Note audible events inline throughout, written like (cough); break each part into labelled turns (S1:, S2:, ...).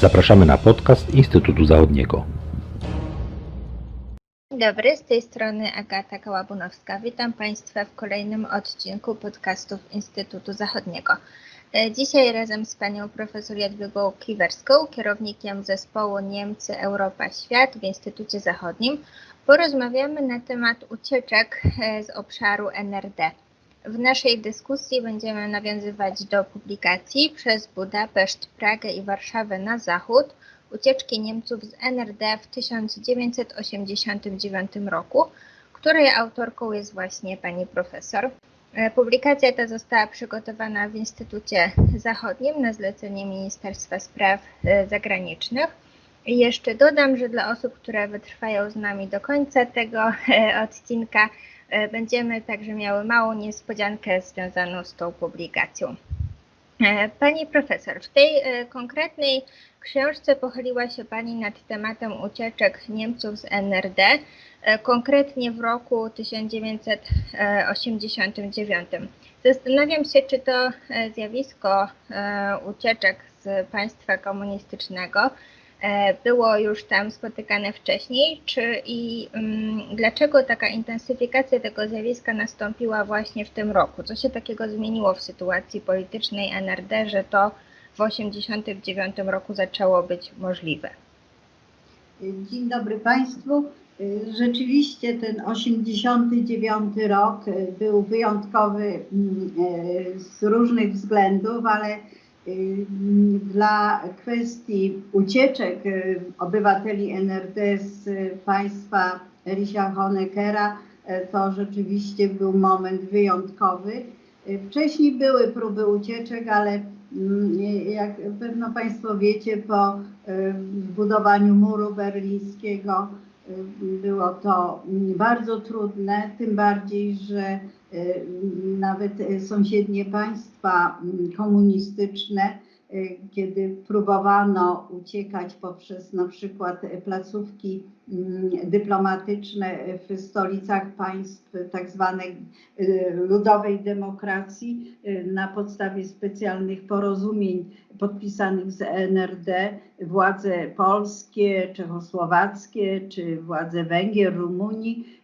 S1: Zapraszamy na podcast Instytutu Zachodniego.
S2: Dzień dobry, z tej strony Agata Kałabunowska. Witam Państwa w kolejnym odcinku podcastów Instytutu Zachodniego. E, Dzisiaj razem z panią profesor Jadwigą Kiwerską, kierownikiem zespołu Niemcy, Europa, Świat w Instytucie Zachodnim, porozmawiamy na temat ucieczek e, z obszaru NRD. W naszej dyskusji będziemy nawiązywać do publikacji przez Budapeszt, Pragę i Warszawę na zachód ucieczki Niemców z NRD w 1989 roku, której autorką jest właśnie pani profesor. E, Publikacja ta została przygotowana w Instytucie Zachodnim na zlecenie Ministerstwa Spraw e, Zagranicznych. I jeszcze dodam, że dla osób, które wytrwają z nami do końca tego e, odcinka, będziemy także miały małą niespodziankę związaną z tą publikacją. E, Pani profesor, w tej e, konkretnej książce pochyliła się Pani nad tematem ucieczek Niemców z NRD, e, konkretnie w roku 1989. Zastanawiam się, czy to e, zjawisko e, ucieczek z państwa komunistycznego e, było już tam spotykane wcześniej, czy i mm, dlaczego taka intensyfikacja tego zjawiska nastąpiła właśnie w tym roku? Co się takiego zmieniło w sytuacji politycznej NRD, że to w 1989 roku zaczęło być możliwe?
S3: Dzień dobry Państwu. Rzeczywiście ten 89 rok był wyjątkowy mm, e, z różnych względów, ale dla kwestii ucieczek obywateli NRD z państwa Erisia Honeckera e, to rzeczywiście był moment wyjątkowy. Wcześniej były próby ucieczek, ale jak pewno Państwo wiecie, po e, budowaniu muru berlińskiego było to bardzo trudne, tym bardziej, że nawet e, sąsiednie państwa mm, komunistyczne, kiedy próbowano uciekać poprzez na przykład placówki mm, dyplomatyczne w stolicach państw tak zwanej e, ludowej demokracji e, na podstawie specjalnych porozumień podpisanych z NRD władze polskie, czechosłowackie czy władze Węgier, Rumunii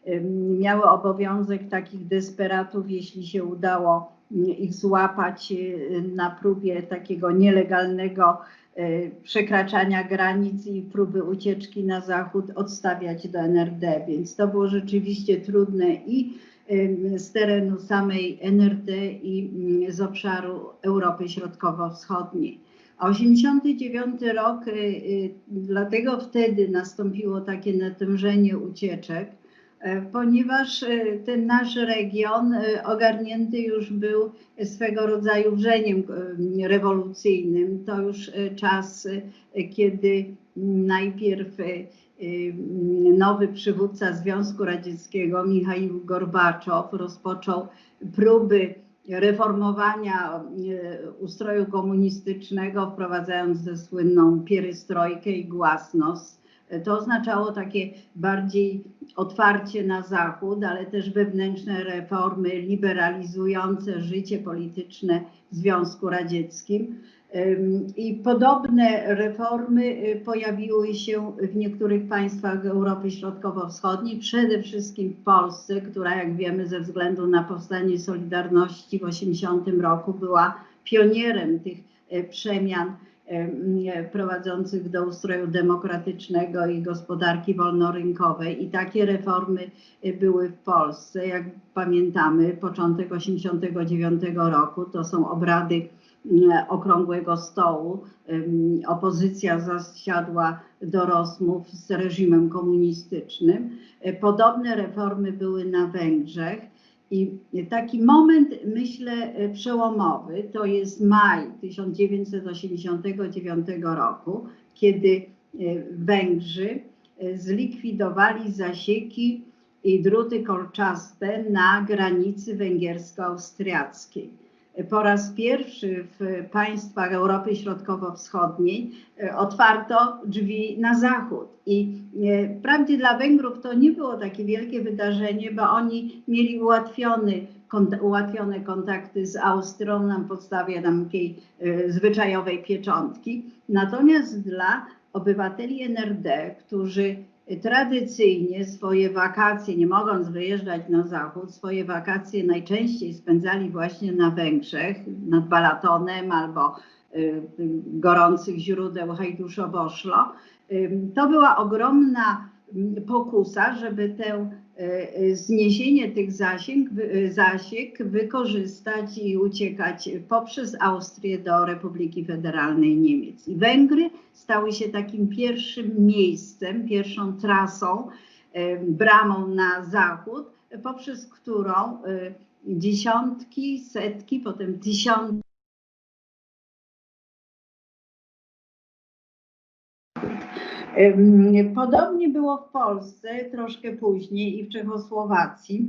S3: miały obowiązek takich desperatów, jeśli się udało ich złapać e, na próbie takiego nielegalnego e, przekraczania granic i próby ucieczki na zachód odstawiać do NRD, więc to było rzeczywiście trudne i em, z terenu samej NRD i z obszaru Europy Środkowo-Wschodniej. A 89 rok, y, y, dlatego wtedy nastąpiło takie natężenie ucieczek, ponieważ e, ten nasz region e, ogarnięty już był swego rodzaju wrzeniem e, rewolucyjnym. To już e, czas, e, kiedy najpierw e, e, nowy przywódca Związku Radzieckiego, Michał Gorbaczow, rozpoczął próby reformowania e, ustroju komunistycznego, wprowadzając ze słynną pierystrojkę i głasność. To oznaczało takie bardziej otwarcie na Zachód, ale też wewnętrzne reformy liberalizujące życie polityczne w Związku Radzieckim. I podobne reformy y, pojawiły się w niektórych państwach Europy Środkowo-Wschodniej, przede wszystkim w Polsce, która jak wiemy ze względu na powstanie Solidarności w 80 roku była pionierem tych y, przemian prowadzących do ustroju demokratycznego i gospodarki wolnorynkowej. I takie reformy były w Polsce. Jak pamiętamy, początek 89 roku to są obrady okrągłego stołu. Opozycja zasiadła do rozmów z reżimem komunistycznym. E, Podobne reformy były na Węgrzech. I taki moment, myślę, e, przełomowy to jest maj 1989 roku, kiedy e, Węgrzy e, zlikwidowali zasieki i druty kolczaste na granicy węgiersko-austriackiej po raz pierwszy w państwach Europy Środkowo-Wschodniej e, otwarto drzwi na zachód. I e, wprawdzie dla Węgrów to nie było takie wielkie wydarzenie, bo oni mieli ułatwiony ułatwione kontakty z Austrią na podstawie takiej y, zwyczajowej pieczątki. Natomiast dla obywateli NRD, którzy tradycyjnie swoje wakacje, nie mogąc wyjeżdżać na zachód, swoje wakacje najczęściej spędzali właśnie na Węgrzech, nad Balatonem albo y, gorących źródeł Hajduszowo-Szlo. Y, To była ogromna mm, pokusa, żeby tę zniesienie tych zasięg, y, zasiek wykorzystać i uciekać poprzez Austrię do Republiki Federalnej Niemiec. I Węgry stały się takim pierwszym miejscem, pierwszą trasą, bramą na zachód, poprzez którą dziesiątki, setki, potem tysiące Podobnie było w Polsce, troszkę później i w Czechosłowacji.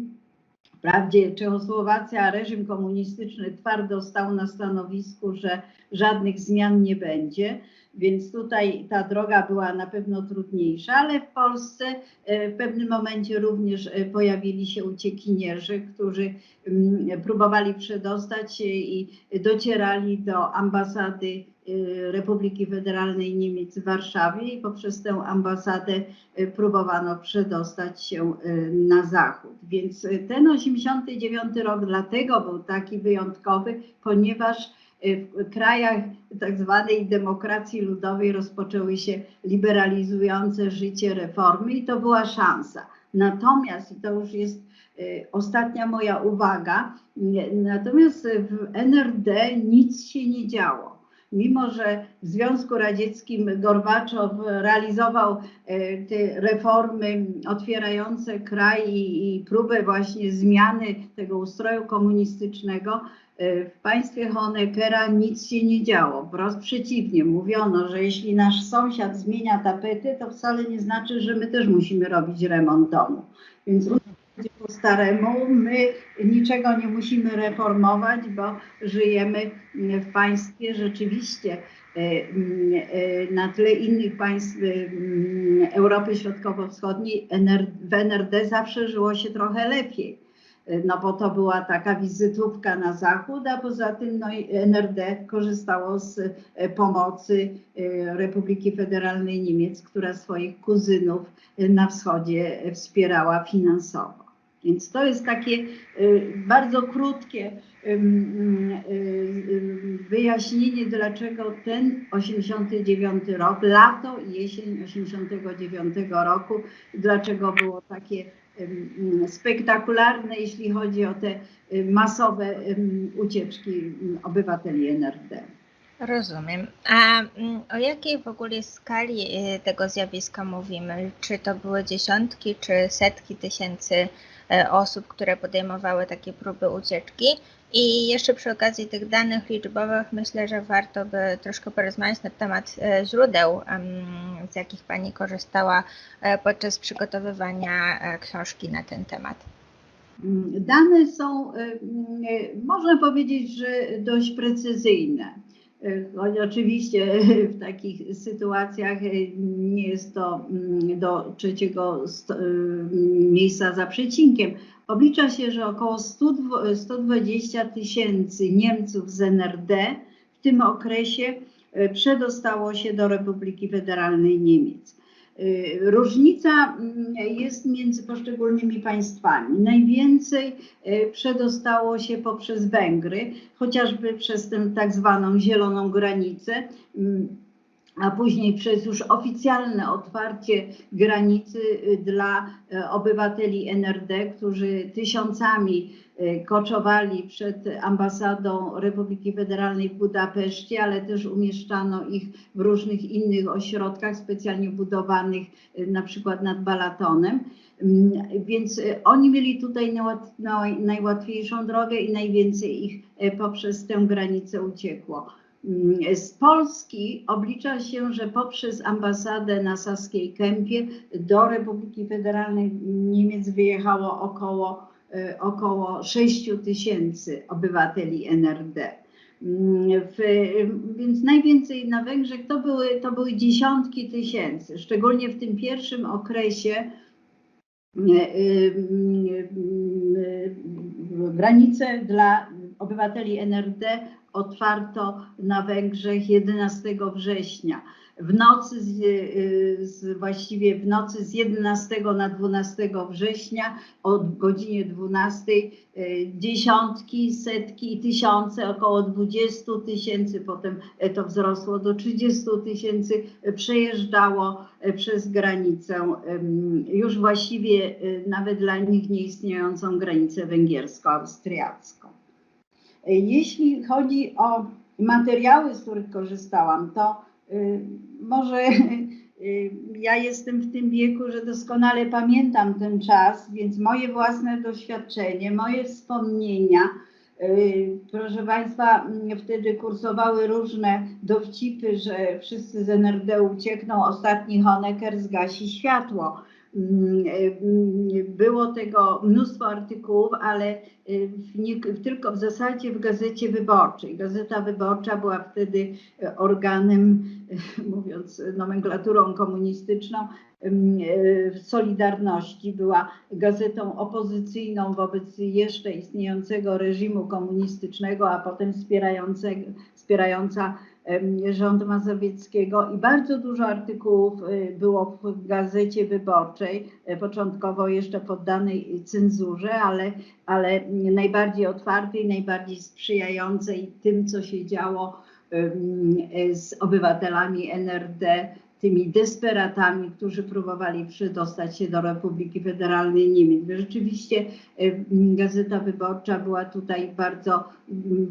S3: Wprawdzie Czechosłowacja, reżim komunistyczny twardo stał na stanowisku, że żadnych zmian nie będzie, więc tutaj ta droga była na pewno trudniejsza, ale w Polsce e, w pewnym momencie również e, pojawili się uciekinierzy, którzy mm, próbowali przedostać się i docierali do ambasady y, Republiki Federalnej Niemiec w Warszawie i poprzez tę ambasadę próbowano przedostać się na zachód. Więc ten 89 rok dlatego był taki wyjątkowy, ponieważ w krajach tak zwanej demokracji ludowej rozpoczęły się liberalizujące życie reformy i to była szansa. Natomiast i to już jest y, ostatnia moja uwaga, nie- natomiast w NRD nic się nie działo. Mimo, że w Związku Radzieckim Gorbaczow realizował te reformy otwierające kraj i, i próbę właśnie zmiany tego ustroju komunistycznego, w państwie Honeckera nic się nie działo. Wprost przeciwnie, mówiono, że jeśli nasz sąsiad zmienia tapety, to wcale nie znaczy, że my też musimy robić remont domu. Więc po staremu, my niczego nie musimy reformować, bo żyjemy w państwie rzeczywiście e, na tle innych państw Europy Środkowo-Wschodniej w NRD zawsze żyło się trochę lepiej. No bo to była taka wizytówka na zachód, a poza tym no, NRD korzystało z e, pomocy e, Republiki Federalnej Niemiec, która swoich kuzynów e, na wschodzie wspierała finansowo. Więc to jest takie bardzo krótkie wyjaśnienie, dlaczego ten 89 rok, lato i jesień 89 roku, dlaczego było takie spektakularne, jeśli chodzi o te masowe ucieczki obywateli NRD.
S2: Rozumiem. A mm, o jakiej w ogóle skali y, tego zjawiska mówimy? Czy to były dziesiątki, czy setki tysięcy e, osób, które podejmowały takie próby ucieczki? I jeszcze przy okazji tych danych liczbowych myślę, że warto by troszkę porozmawiać na temat e, źródeł, z jakich Pani korzystała e, podczas przygotowywania e, książki na ten temat.
S3: Dane są, można powiedzieć, że dość precyzyjne. Choć oczywiście w takich sytuacjach nie jest to do trzeciego miejsca za przecinkiem. Oblicza się, że około 100 dwu- 120 tysięcy Niemców z NRD w tym okresie y, przedostało się do Republiki Federalnej Niemiec. Y, Różnica mm, jest między poszczególnymi państwami. Najwięcej y, przedostało się poprzez Węgry, chociażby przez tę tak zwaną zieloną granicę, a później przez już oficjalne otwarcie granicy y, dla y, obywateli NRD, którzy tysiącami y, koczowali przed ambasadą Republiki Federalnej w Budapeszcie, ale też umieszczano ich w różnych innych ośrodkach specjalnie budowanych, na przykład nad Balatonem. Mm, Więc oni mieli tutaj najłat- naj- najłatwiejszą drogę i najwięcej ich poprzez tę granicę uciekło. Mm, Z Polski oblicza się, że poprzez ambasadę na Saskiej Kępie do Republiki Federalnej Niemiec wyjechało około, y, około 6 tysięcy obywateli NRD. Mm, W, więc najwięcej na Węgrzech to były, to były dziesiątki tysięcy, szczególnie w tym pierwszym okresie e, y, granice dla obywateli NRD otwarto na Węgrzech 11 września. W nocy, z, y, z, właściwie w nocy z 11 na 12 września o godzinie 12 y, dziesiątki, setki i tysiące, około 20 tysięcy, potem e, to wzrosło do 30 tysięcy, przejeżdżało e, przez granicę, już właściwie e, nawet dla nich nieistniejącą granicę węgiersko-austriacką. Jeśli chodzi o materiały, z których korzystałam, to y, może y, ja jestem w tym wieku, że doskonale pamiętam ten czas, więc moje własne doświadczenie, moje wspomnienia, y, proszę Państwa, mm, wtedy kursowały różne dowcipy, że wszyscy z NRD uciekną, ostatni Honecker zgasi światło. Mm, y, Było tego mnóstwo artykułów, ale y, w nie, tylko w zasadzie w Gazecie Wyborczej. Gazeta Wyborcza była wtedy e, organem, mówiąc nomenklaturą komunistyczną, e, Solidarności. Była gazetą opozycyjną wobec jeszcze istniejącego reżimu komunistycznego, a potem wspierająca rząd Mazowieckiego i bardzo dużo artykułów y, było w Gazecie Wyborczej, e, początkowo jeszcze poddanej cenzurze, ale, ale najbardziej otwartej, najbardziej sprzyjającej tym, co się działo e, z obywatelami NRD, tymi desperatami, którzy próbowali przedostać się do Republiki Federalnej Niemiec. Rzeczywiście Gazeta Wyborcza była tutaj bardzo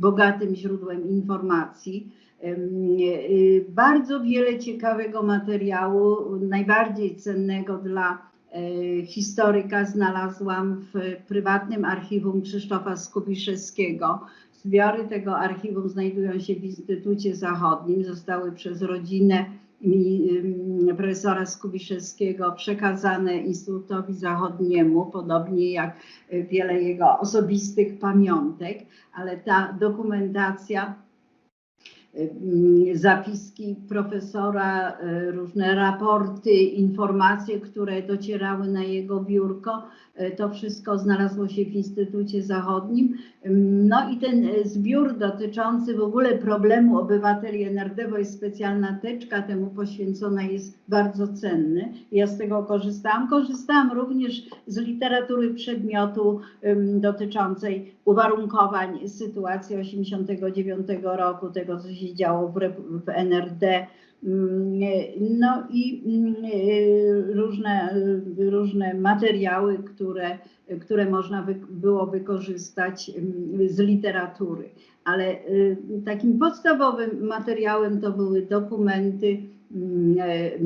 S3: bogatym źródłem informacji. Em, y, Bardzo wiele ciekawego materiału, najbardziej cennego dla e, historyka znalazłam w prywatnym archiwum Krzysztofa Skubiszewskiego. Zbiory tego archiwum znajdują się w Instytucie Zachodnim, zostały przez rodzinę profesora Skubiszewskiego przekazane Instytutowi Zachodniemu, podobnie jak y, wiele jego osobistych pamiątek, ale ta dokumentacja zapiski profesora, y, różne raporty, informacje, które docierały na jego biurko. Y, To wszystko znalazło się w Instytucie Zachodnim. No i ten y, zbiór dotyczący w ogóle problemu obywateli NRD, bo jest specjalna teczka temu poświęcona, jest bardzo cenny. Ja z tego korzystałam. Korzystałam również z literatury przedmiotu dotyczącej uwarunkowań sytuacji 89 roku, tego co się działo w, w NRD. Mm, No i mm, y, różne, y, różne materiały, które, które można wy, było wykorzystać mm, z literatury. Ale y, takim podstawowym materiałem to były dokumenty, e,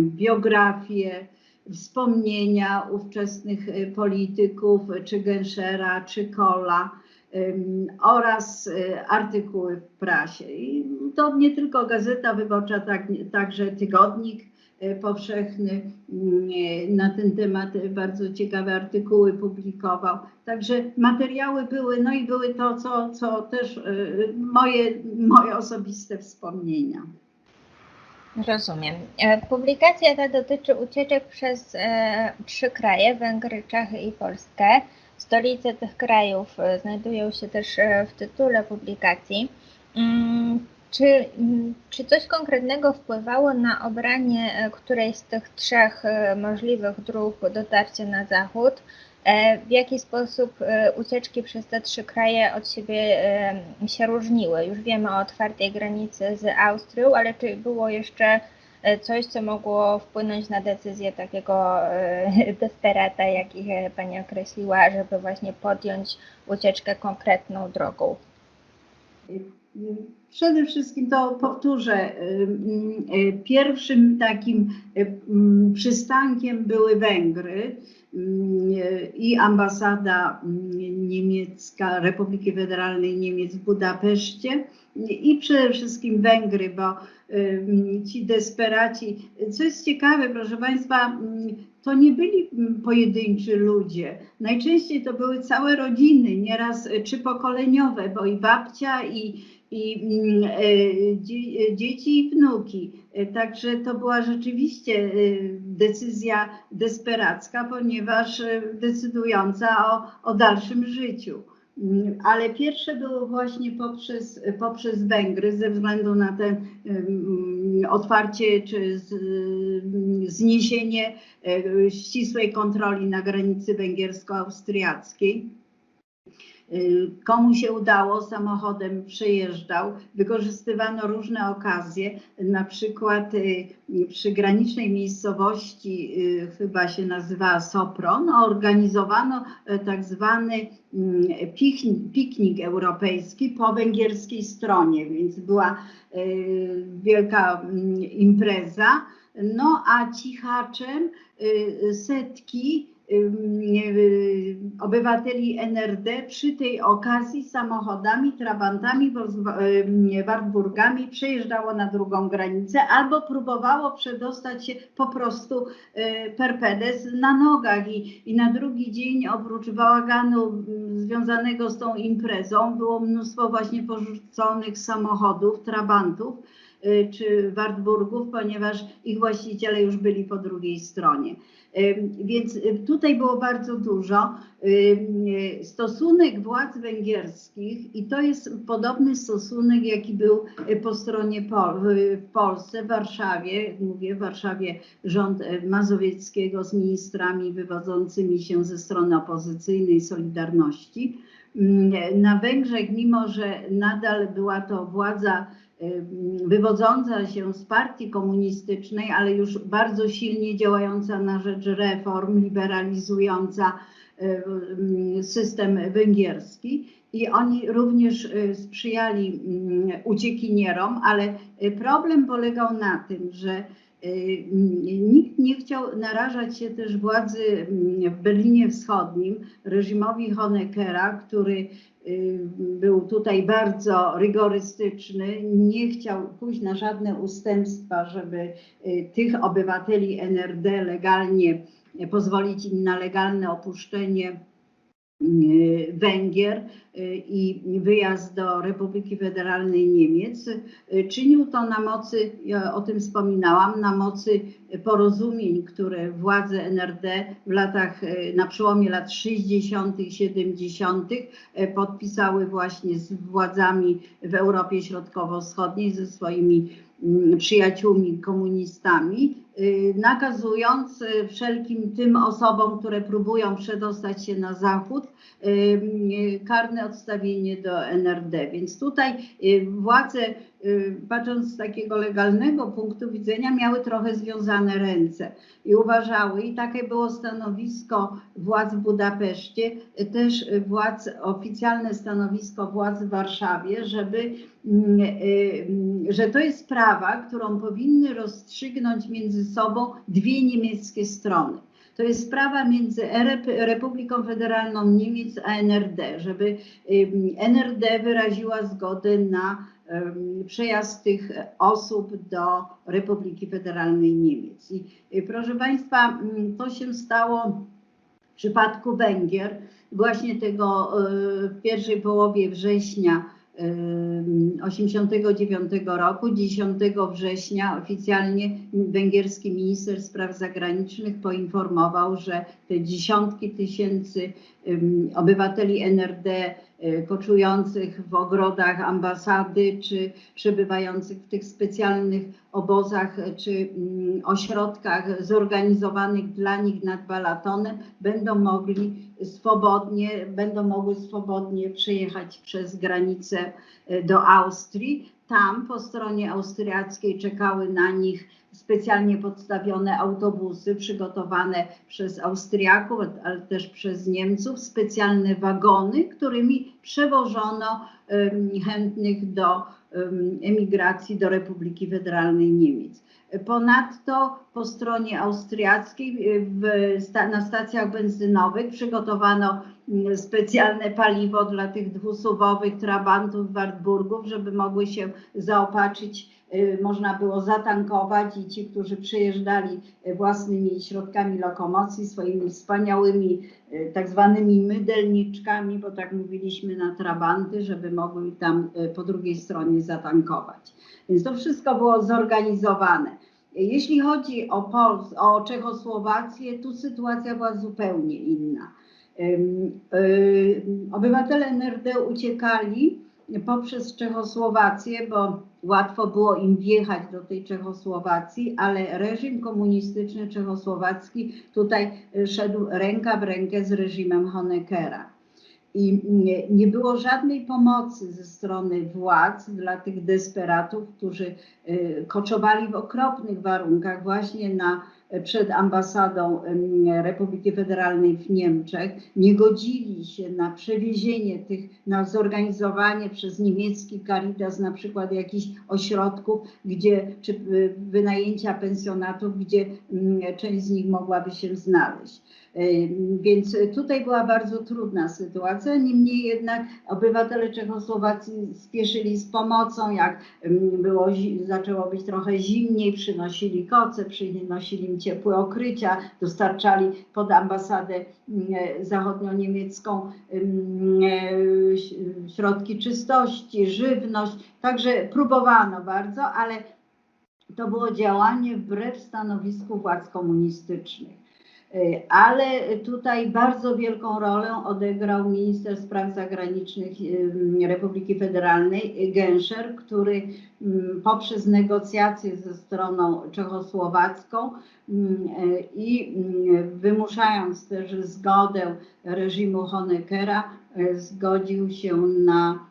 S3: biografie, wspomnienia ówczesnych polityków, czy Genschera, czy Kola oraz y, artykuły w prasie. I to nie tylko Gazeta Wyborcza, tak, także Tygodnik y, Powszechny y, na ten temat bardzo ciekawe artykuły publikował. Także materiały były, no i były to, co, co też moje, moje osobiste wspomnienia.
S2: Rozumiem. E, Publikacja ta dotyczy ucieczek przez e, trzy kraje, Węgry, Czechy i Polskę. Stolice tych krajów e, znajdują się też e, w tytule publikacji. Mm, Czy, mm, czy coś konkretnego wpływało na obranie e, którejś z tych trzech możliwych dróg dotarcia na zachód? W jaki sposób ucieczki przez te trzy kraje od siebie się różniły? Już wiemy o otwartej granicy z Austrią, ale czy było jeszcze coś, co mogło wpłynąć na decyzję takiego e, (laughs) desperata, jak ich e, Pani określiła, żeby właśnie podjąć ucieczkę konkretną drogą?
S3: Przede wszystkim to powtórzę, pierwszym takim przystankiem były Węgry i ambasada niemiecka Republiki Federalnej Niemiec w Budapeszcie i przede wszystkim Węgry, bo y, ci desperaci, co jest ciekawe, proszę Państwa, to nie byli pojedynczy ludzie. Najczęściej to były całe rodziny, nieraz y, trzypokoleniowe, bo i babcia, i, i e, dzie- dzieci i wnuki. E, Także to była rzeczywiście e, decyzja desperacka, ponieważ e, decydująca o, o dalszym życiu. Mm, Ale pierwsze było właśnie poprzez, poprzez Węgry, ze względu na te mm, otwarcie czy z, zniesienie e, ścisłej kontroli na granicy węgiersko-austriackiej. Y, Komu się udało, samochodem przejeżdżał, wykorzystywano różne okazje, na przykład y, przy granicznej miejscowości, y, chyba się nazywała Sopron, organizowano e, tak zwany mm, piknik, piknik europejski po węgierskiej stronie, więc była e, wielka mm, impreza. No a cichaczem setki obywateli NRD przy tej okazji samochodami, trabantami, y, Wartburgami przejeżdżało na drugą granicę albo próbowało przedostać się po prostu y, per pedes na nogach i, i na drugi dzień oprócz bałaganu związanego z tą imprezą było mnóstwo właśnie porzuconych samochodów, trabantów. y, czy Wartburgów, ponieważ ich właściciele już byli po drugiej stronie. Ym, Więc y, tutaj było bardzo dużo. Y, Stosunek władz węgierskich, i to jest podobny stosunek, jaki był y, po stronie Pol w Polsce, w Warszawie, mówię w Warszawie rząd y, Mazowieckiego z ministrami wywodzącymi się ze strony opozycyjnej Solidarności. Ym, Na Węgrzech, mimo że nadal była to władza wywodząca się z partii komunistycznej, ale już bardzo silnie działająca na rzecz reform, liberalizująca system węgierski. I oni również y, sprzyjali uciekinierom, ale y, problem polegał na tym, że nikt nie chciał narażać się też władzy ym, w Berlinie Wschodnim, reżimowi Honeckera, który y, był tutaj bardzo rygorystyczny, nie chciał pójść na żadne ustępstwa, żeby y, tych obywateli NRD legalnie y, pozwolić im na legalne opuszczenie y, Węgier y, i wyjazd do Republiki Federalnej Niemiec. Y, Czynił to na mocy, ja o tym wspominałam, na mocy porozumień, które władze NRD w latach, y, na przełomie lat 60., 70. y, podpisały właśnie z władzami w Europie Środkowo-Wschodniej, ze swoimi mm, przyjaciółmi komunistami, y, nakazując y, wszelkim tym osobom, które próbują przedostać się na zachód, karne odstawienie do NRD. Więc tutaj władze, patrząc z takiego legalnego punktu widzenia, miały trochę związane ręce i uważały, i takie było stanowisko władz w Budapeszcie, y, też y, władz, oficjalne stanowisko władz w Warszawie, żeby, mm, y, y, że to jest sprawa, którą powinny rozstrzygnąć między sobą dwie niemieckie strony. To jest sprawa między Republiką Federalną Niemiec a NRD, żeby NRD wyraziła zgodę na przejazd tych osób do Republiki Federalnej Niemiec. I y, proszę Państwa, ym, to się stało w przypadku Węgier właśnie tego y, w pierwszej połowie września 1989 roku, 10 września oficjalnie węgierski minister spraw zagranicznych poinformował, że te dziesiątki tysięcy obywateli NRD y, koczujących w ogrodach ambasady czy przebywających w tych specjalnych obozach czy ośrodkach zorganizowanych dla nich nad Balatonem będą mogli swobodnie, będą mogły swobodnie przejechać przez granicę y, do Austrii. Tam po stronie austriackiej czekały na nich specjalnie podstawione autobusy przygotowane przez Austriaków, ale też przez Niemców, specjalne wagony, którymi przewożono chętnych do em, emigracji do Republiki Federalnej Niemiec. Ponadto po stronie austriackiej y, w, na stacjach benzynowych przygotowano mm, specjalne paliwo dla tych dwusuwowych trabantów Wartburgów, żeby mogły się zaopatrzyć można było zatankować i ci, którzy przyjeżdżali y, własnymi środkami lokomocji, swoimi wspaniałymi y, tak zwanymi mydelniczkami, bo tak mówiliśmy na trabanty, żeby mogły tam y, po drugiej stronie zatankować. Więc to wszystko było zorganizowane. Jeśli chodzi o, Pols- o Czechosłowację, tu sytuacja była zupełnie inna. Obywatele NRD uciekali poprzez Czechosłowację, bo łatwo było im wjechać do tej Czechosłowacji, ale reżim komunistyczny czechosłowacki tutaj y, szedł ręka w rękę z reżimem Honeckera. I nie, było żadnej pomocy ze strony władz dla tych desperatów, którzy y, koczowali w okropnych warunkach właśnie na, przed ambasadą Republiki Federalnej w Niemczech. Nie godzili się na przewiezienie tych, na zorganizowanie przez niemiecki Caritas na przykład jakichś ośrodków, gdzie, czy y, wynajęcia pensjonatów, gdzie ym, część z nich mogłaby się znaleźć. Więc tutaj była bardzo trudna sytuacja. Niemniej jednak obywatele Czechosłowacji spieszyli z pomocą, jak było, zaczęło być trochę zimniej, przynosili koce, przynosili ciepłe okrycia, dostarczali pod ambasadę ym, zachodnio-niemiecką ym, e, środki czystości, żywność. Także próbowano bardzo, ale to było działanie wbrew stanowisku władz komunistycznych. Y, Ale tutaj bardzo wielką rolę odegrał minister spraw zagranicznych y, Republiki Federalnej Genscher, który mm, poprzez negocjacje ze stroną czechosłowacką mm, y, i mm, wymuszając też zgodę reżimu Honeckera, y, zgodził się na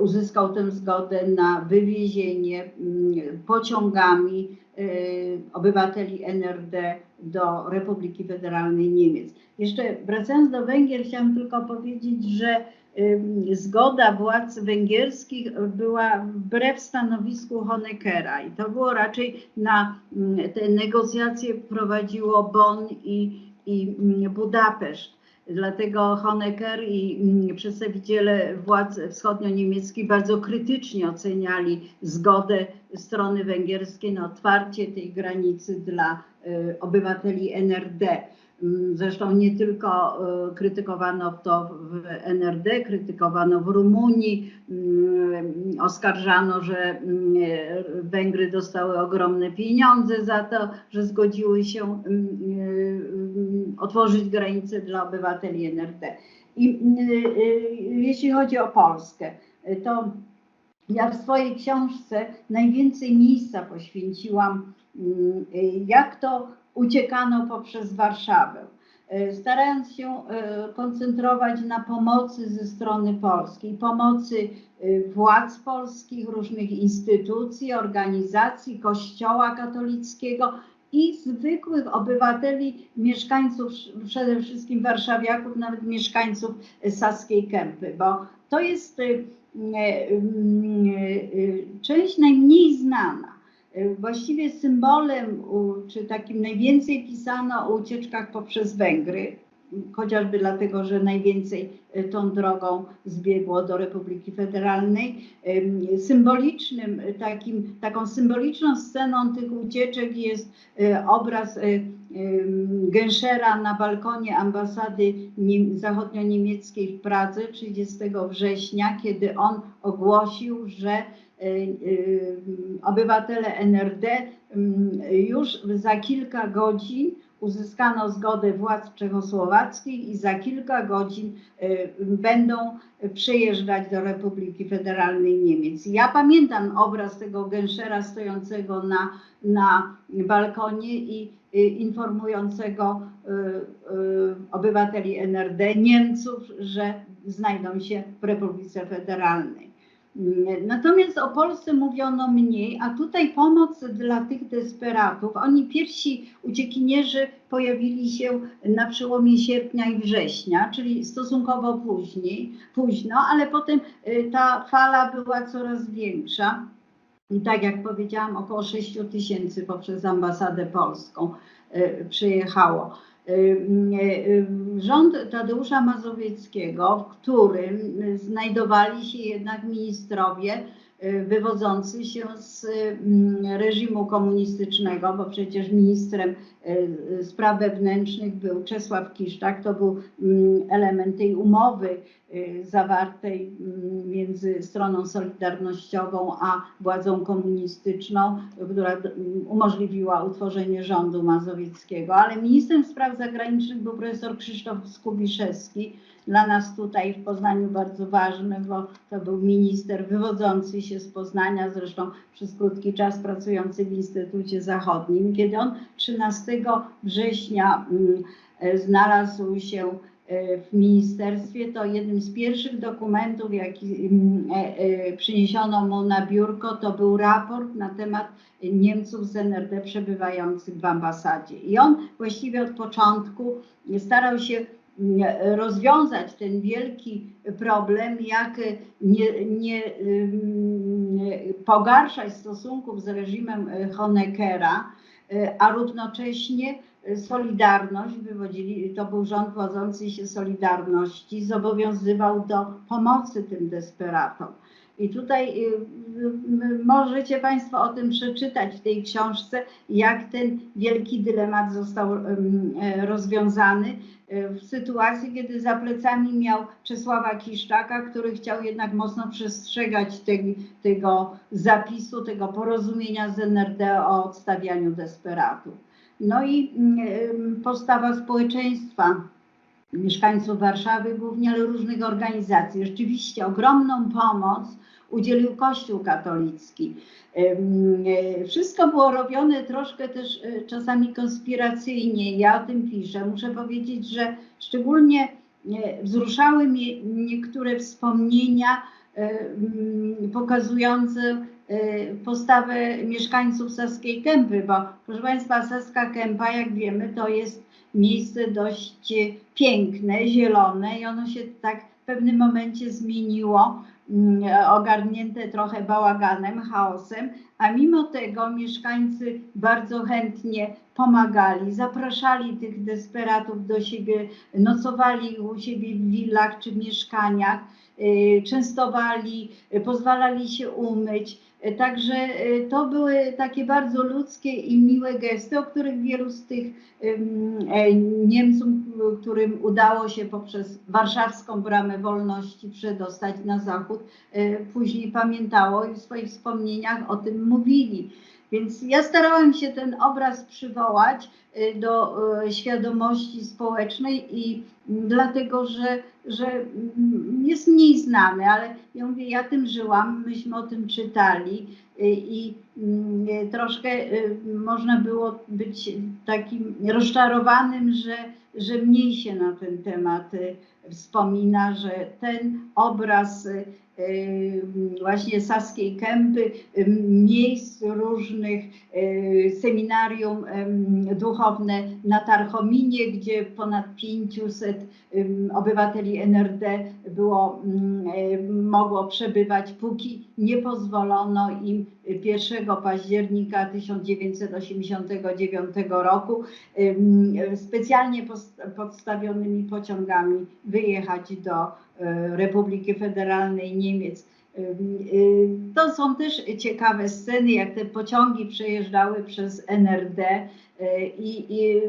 S3: uzyskał tę zgodę na wywiezienie mm, pociągami y, obywateli NRD do Republiki Federalnej Niemiec. Jeszcze wracając do Węgier, chciałam tylko powiedzieć, że zgoda władz węgierskich była wbrew stanowisku Honeckera i to było raczej na mm, te negocjacje prowadziło Bonn i, i mm, Budapeszt. Dlatego Honecker i mm, przedstawiciele władz wschodnio-niemieckich bardzo krytycznie oceniali zgodę strony węgierskiej na otwarcie tej granicy dla y, obywateli NRD. Zresztą nie tylko y, krytykowano to w NRD, krytykowano w Rumunii, mm, oskarżano, że mm, Węgry dostały ogromne pieniądze za to, że zgodziły się mm, otworzyć granice dla obywateli NRD. I y, y, jeśli chodzi o Polskę, to ja w swojej książce najwięcej miejsca poświęciłam, jak to uciekano poprzez Warszawę. Y, Starając się y, koncentrować na pomocy ze strony polskiej, pomocy y, władz polskich, różnych instytucji, organizacji, Kościoła katolickiego i zwykłych obywateli, mieszkańców, przede wszystkim warszawiaków, nawet mieszkańców Saskiej Kępy, bo to jest część najmniej znana. Y, Właściwie symbolem, czy takim najwięcej pisano o ucieczkach poprzez Węgry, chociażby dlatego, że najwięcej y, tą drogą zbiegło do Republiki Federalnej. Ym, Symbolicznym, y, takim, taką symboliczną sceną tych ucieczek jest obraz Genschera na balkonie ambasady nie- zachodnio-niemieckiej w Pradze 30 września, kiedy on ogłosił, że y, obywatele NRD już za kilka godzin uzyskano zgodę władz czechosłowackich i za kilka godzin y, będą przyjeżdżać do Republiki Federalnej Niemiec. Ja pamiętam obraz tego Genschera stojącego na, na balkonie i y, informującego y, obywateli NRD, Niemców, że znajdą się w Republice Federalnej. Natomiast o Polsce mówiono mniej, a tutaj pomoc dla tych desperatów. Oni pierwsi uciekinierzy pojawili się na przełomie sierpnia i września, czyli stosunkowo później, późno, ale potem y, ta fala była coraz większa. I tak jak powiedziałam, około 6 tysięcy poprzez ambasadę polską y, przyjechało. Y, Rząd Tadeusza Mazowieckiego, w którym znajdowali się jednak ministrowie wywodzący się z mm, reżimu komunistycznego, bo przecież ministrem y, spraw wewnętrznych był Czesław Kiszczak, to był mm, element tej umowy y, zawartej mm, między stroną solidarnościową a władzą komunistyczną, która umożliwiła utworzenie rządu mazowieckiego. Ale ministrem spraw zagranicznych był profesor Krzysztof Skubiszewski, dla nas tutaj w Poznaniu bardzo ważny, bo to był minister wywodzący się z Poznania, zresztą przez krótki czas pracujący w Instytucie Zachodnim. Kiedy on 13 września mm, e, znalazł się e, w ministerstwie, to jednym z pierwszych dokumentów, jaki mm, e, przyniesiono mu na biurko, to był raport na temat Niemców z NRD przebywających w ambasadzie. I on właściwie od początku starał się rozwiązać ten wielki problem, jak nie, nie pogarszać stosunków z reżimem Honeckera, y, a równocześnie Solidarność, wywodzili, to był rząd wodzący się Solidarności, zobowiązywał do pomocy tym desperatom. I tutaj y, y, możecie Państwo o tym przeczytać w tej książce, jak ten wielki dylemat został e, rozwiązany y, w sytuacji, kiedy za plecami miał Czesława Kiszczaka, który chciał jednak mocno przestrzegać tej, tego zapisu, tego porozumienia z NRD o odstawianiu desperatów. No i postawa społeczeństwa, mieszkańców Warszawy głównie, ale różnych organizacji. Rzeczywiście ogromną pomoc udzielił Kościół katolicki. E, Wszystko było robione troszkę też e, czasami konspiracyjnie. Ja o tym piszę. Muszę powiedzieć, że szczególnie e, wzruszały mnie niektóre wspomnienia pokazujące postawę mieszkańców Saskiej Kępy, bo proszę Państwa, Saska Kępa, jak wiemy, to jest miejsce dość piękne, zielone i ono się tak w pewnym momencie zmieniło, mm, ogarnięte trochę bałaganem, chaosem, a mimo tego mieszkańcy bardzo chętnie pomagali, zapraszali tych desperatów do siebie, nocowali u siebie w willach czy mieszkaniach, y, częstowali, pozwalali się umyć. Także y, to były takie bardzo ludzkie i miłe gesty, o których wielu z tych e, Niemców, którym udało się poprzez warszawską bramę wolności przedostać na zachód, y, później pamiętało i w swoich wspomnieniach o tym mówili. Więc ja starałam się ten obraz przywołać y, do y, świadomości społecznej i dlatego, że, że mm, jest mniej znany, ale ja mówię, ja tym żyłam, myśmy o tym czytali i mm, y, troszkę y, można było być takim rozczarowanym, że, że mniej się na ten temat y, wspomina, że ten obraz y, y, właśnie Saskiej Kępy, y, miejsc różnych, y, seminarium em, duchowne na Tarchominie, gdzie ponad 500 ym, obywateli NRD było, mm, mogło przebywać, póki nie pozwolono im 1 października 1989 roku specjalnie podstawionymi pociągami wyjechać do y, Republiki Federalnej Niemiec. Y, To są też ciekawe sceny, jak te pociągi przejeżdżały przez NRD y, i, i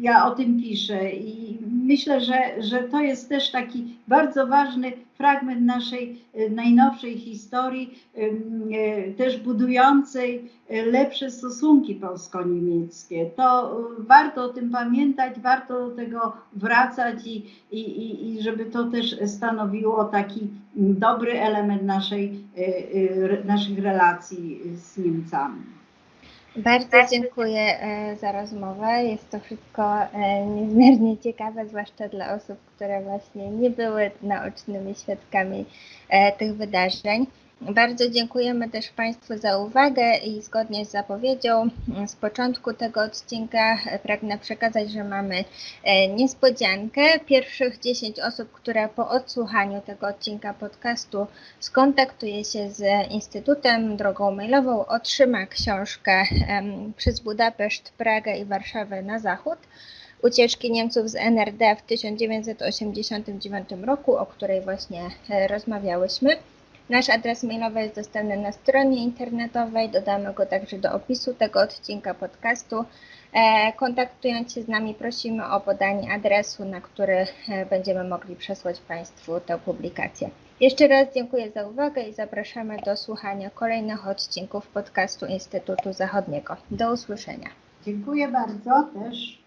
S3: ja o tym piszę i myślę, że, że to jest też taki bardzo ważny fragment naszej y, najnowszej historii, y, też budującej y, lepsze stosunki polsko-niemieckie. To warto o tym pamiętać, warto do tego wracać i, i, i, żeby to też stanowiło taki dobry element naszej, naszych relacji z Niemcami.
S2: Bardzo dziękuję e, za rozmowę. Jest to wszystko e, niezmiernie ciekawe, zwłaszcza dla osób, które właśnie nie były naocznymi świadkami e, tych wydarzeń. Bardzo dziękujemy też Państwu za uwagę i zgodnie z zapowiedzią m, z początku tego odcinka e, pragnę przekazać, że mamy e, niespodziankę. Pierwszych 10 osób, które po odsłuchaniu tego odcinka podcastu skontaktuje się z Instytutem drogą mailową, otrzyma książkę przez Budapeszt, Pragę i Warszawę na zachód. Ucieczki Niemców z NRD w 1989 roku, o której właśnie e, rozmawiałyśmy. Nasz adres mailowy jest dostępny na stronie internetowej. Dodamy go także do opisu tego odcinka podcastu. E, Kontaktując się z nami, prosimy o podanie adresu, na który e, będziemy mogli przesłać Państwu tę publikację. Jeszcze raz dziękuję za uwagę i zapraszamy do słuchania kolejnych odcinków podcastu Instytutu Zachodniego. Do usłyszenia.
S3: Dziękuję bardzo też.